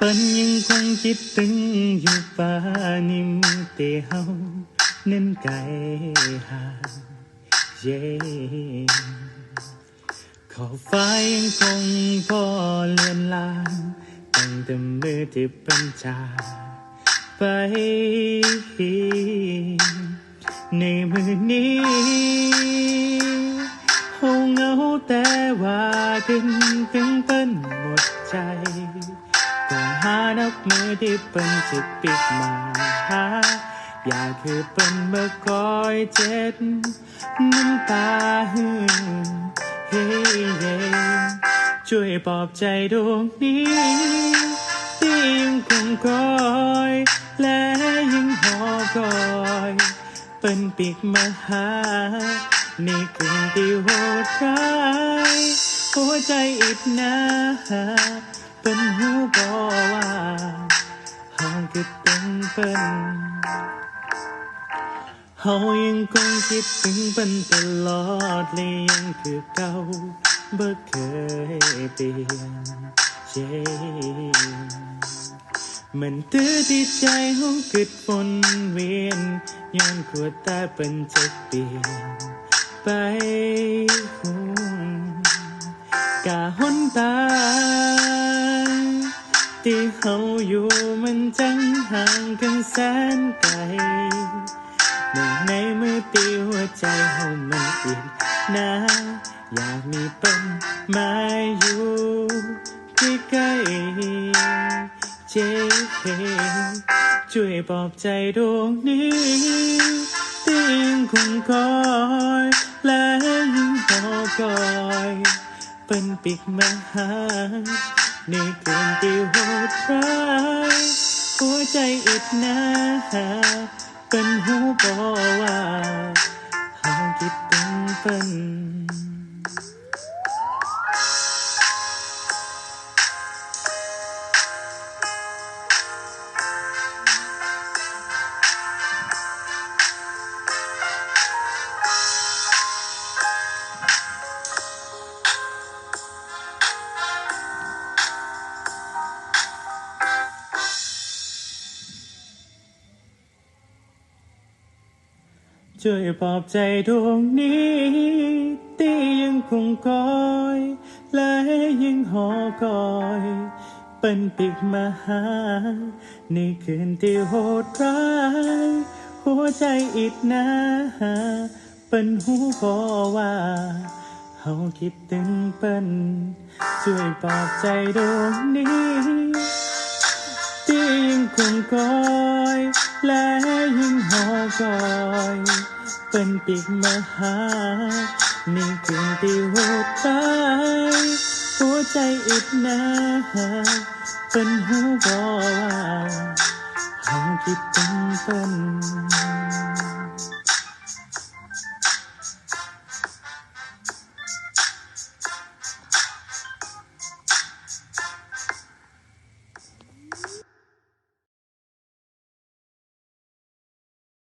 เปิ้นยังคงคิดถึงอยู่ป่านิมแต่เฮาเน้นไกลหาเย่ขอฟ้ายังคงพอเลือนลางตั้งแต่มือที่เป็นจาไป ในมือนี้เฮาเหงาแต่ว่าดึงถึงเป็นหมดใจ หานับมือที่เป็นจะปิดมาหาอยากคือเป็นเมื่อคอยเจ็ดน้ำตาหืนเฮ้เย่ช่วยปลอบใจดวงนี้ที่ยังคงคอยและยังหอคอยเป็นปีกมาหาในคืนที่โหดร้ายหัวใจอิดนาเป็นหูบอ คือเป็นเปิ้นเฮายังคงคิดถึงเป็นตลอดและยังคือเก่าบ่เคยเปลี่ยนเชมันตื้อที่ใจห้องกึดวนเวียนย้อนขวดตาเป็นจะเปลี่ยนไปหูกะหนตาที่เฮาอยู่ มันจังห่างกันแสนไกลหนึ่งในมือตีหัวใจเฮามันอีกนะอยากมีเป็นมาอยู่ที่ใกล้เจช่วยปลอบใจดวงนี้ที่ยังคงคอยและยังรอคอยเป็นปีกมาหาในคืนที่โหดร้าย หัวใจอิดนาเป็นหูบอว่าเฮาคิดถึงเปิ้น ช่วยปลอบใจดวงนี้ที่ยังคงคอยและยังหอคอยเป็นปีกมาหา ในคืนที่โหดร้าย หัวใจอิดนาเป็นหูบอว่าเฮาคิดถึงเป็นช่วยปลอบใจดวงนี้ เป็นปีกมหาในคืนที่โหดตายหัวใจอิดนาเป็นหูบอกว่าหาคิดถึงเป็น